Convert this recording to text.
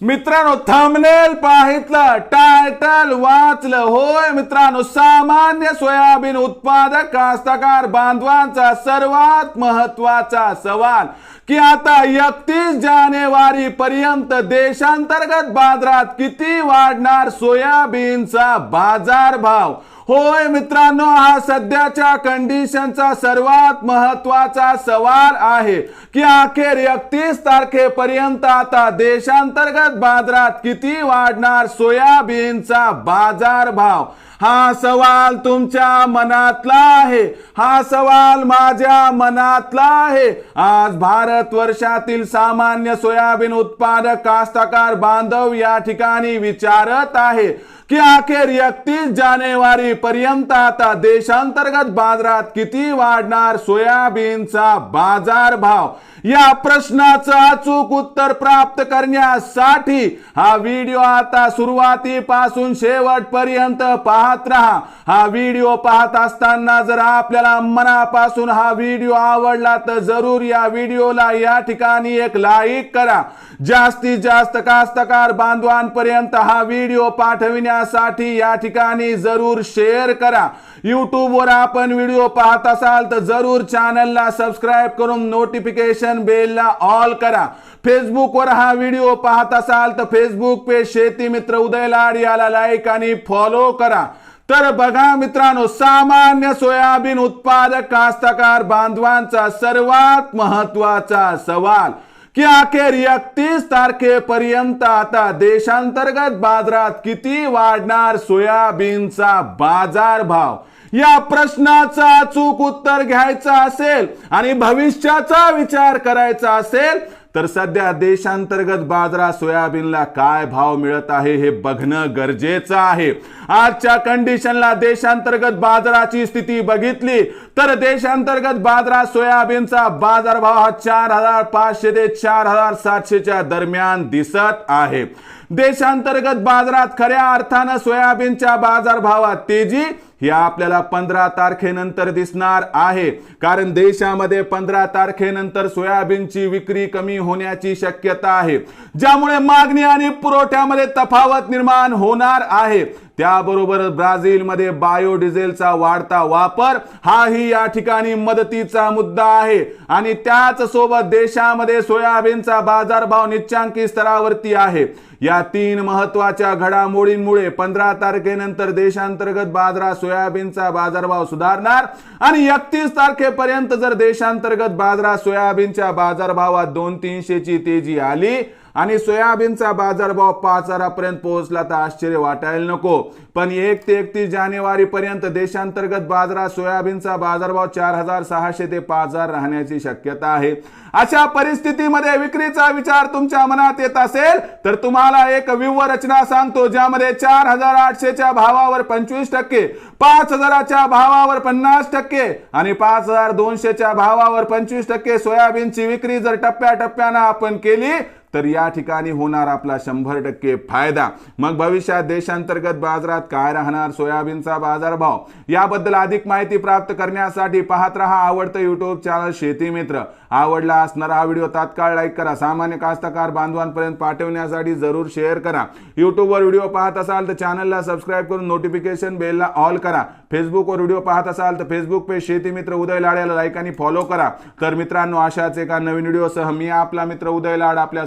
मित्रांनो thumbnail पाहितलं title वाचलं. होय मित्रांनो सामान्य सोयाबीन उत्पादक कास्तकार बांधवांचा सर्वात महत्त्वाचा सवाल की आता एकतीस जानेवारी पर्यंत देशांतर्गत बाजारात किती वाढणार सोयाबीनचा बाजारभाव? होय मित्रांनो हा सध्याच्या कंडिशनचा सर्वात महत्त्वाचा सवाल आहे की अखेर एकतीस तारखेपर्यंत आता देशांतर्गत बाजारात किती वाढणार सोयाबीनचा बाजार भाव हा सवाल तुमच्या मनातला आहे. हा सवाल माझ्या मनातला आहे. आज भारत वर्षातील सामान्य सोयाबीन उत्पादक कास्तकार बांधव या ठिकाणी विचारत आहे. की अखेर एकतीस जानेवारी पर्यंत आता देशांतर्गत बाजारात किती वाढणार सोयाबीनचा बाजार भाव या प्रश्नाचं अचूक उत्तर प्राप्त करण्यासाठी हा व्हिडिओ आता सुरुवातीपासून शेवटपर्यंत पाहत राहा. हा व्हिडिओ पाहत असताना जर आपल्याला मनापासून हा व्हिडिओ आवडला तर जरूर या व्हिडिओला या ठिकाणी एक लाईक करा. जास्तीत जास्त कास्तकार बांधवांपर्यंत हा व्हिडिओ पाठविण्यासाठी या ठिकाणी जरूर शेअर करा. यूट्यूबवर आपण व्हिडिओ पाहत असाल तर जरूर चॅनलला सबस्क्राईब करून नोटिफिकेशन बेलला ऑल करा. फेसबुकवर हा व्हिडिओ पाहत असाल तर फेसबुक पेज शेती मित्र उदय लाड याला लाईक आणि फॉलो करा. तर बघा मित्रांनो सामान्य सोयाबीन उत्पादक कास्तकार बांधवांचा सर्वात महत्त्वाचा सवाल की अखेर एकतीस तारखेपर्यंत आता देशांतर्गत बाजारात किती वाढणार सोयाबीनचा बाजार भाव या प्रश्नाचं अचूक उत्तर घ्यायचं असेल आणि भविष्याचा विचार करायचा असेल तर सध्या देशांतर्गत बाजारात सोयाबीनला काय भाव मिळत आहे हे बघणं गरजेचं आहे. आजच्या कंडिशनला देशांतर्गत बाजाराची स्थिती बघितली तर देशांतर्गत बाजारात सोयाबीनचा बाजारभाव हा चार हजार पाचशे ते चार हजार सातशेच्या दरम्यान दिसत आहे. देशांतर्गत बाजारात खऱ्या अर्थानं सोयाबीनच्या बाजारभावात तेजी ही आपल्याला पंधरा तारखेनंतर दिसणार आहे. कारण देशामध्ये पंधरा तारखेनंतर सोयाबीनची विक्री कमी होण्याची शक्यता आहे. ज्यामुळे मागणी आणि पुरवठ्यामध्ये तफावत निर्माण होणार आहे. त्याबरोबर ब्राझीलमध्ये बायोडिझेलचा वाढता वापर हाही या ठिकाणी मदतीचा मुद्दा आहे. आणि त्याच सोबत देशामध्ये सोयाबीनचा बाजारभाव निच्चांकी स्तरावरती आहे. या तीन महत्त्वाच्या घडामोडींमुळे पंधरा तारखेनंतर देशांतर्गत बाजारात सोयाबीनचा बाजारभाव सुधारणार आणि एकतीस तारखेपर्यंत जर देशांतर्गत बाजारात सोयाबीनच्या बाजारभावात दोन तीनशेची तेजी आली आणि सोयाबीनचा बाजारभाव पाच हजारापर्यंत पोहोचला तर आश्चर्य वाटायला नको. पण एक ते एकतीस जानेवारी पर्यंत देशांतर्गत बाजारात सोयाबीनचा बाजारभाव चार हजार सहाशे ते पाच हजार राहण्याची शक्यता आहे. अशा परिस्थितीमध्ये विक्रीचा विचार तुमच्या मनात येत असेल तर तुम्हाला एक व्यूह रचना सांगतो ज्यामध्ये चार हजार आठशेच्या भावावर पंचवीस टक्के पाच हजाराच्या भावावर पन्नास टक्के आणि पाच हजार दोनशेच्या भावावर पंचवीस टक्के सोयाबीनची विक्री जर टप्प्याटप्प्यानं आपण केली तर या ठिकाणी होणार आपला शंभर टक्के फायदा. मग भविष्यात देशांतर्गत बाजारात काय राहणार? सोयाबीनचा बाजारभाव. याबद्दल अधिक माहिती प्राप्त करण्यासाठी पाहत रहा आवडतं युट्यूब चॅनल शेती मित्र. आवडला असणारा हा व्हिडिओ तात्काळ लाईक करा. सामान्य कास्तकार बांधवांपर्यंत पाठवण्यासाठी जरूर शेअर करा. युट्यूबवर व्हिडिओ पाहत असाल तर चॅनलला सबस्क्राईब करून नोटिफिकेशन बेलला ऑल करा. फेसबुकवर व्हिडिओ पाहत असाल तर फेसबुक पेज शेती मित्र उदय लाड याला लाईक आणि फॉलो करा. तर मित्रांनो अशाच एका नवीन व्हिडिओसह मी आपला मित्र उदय लाड आपल्या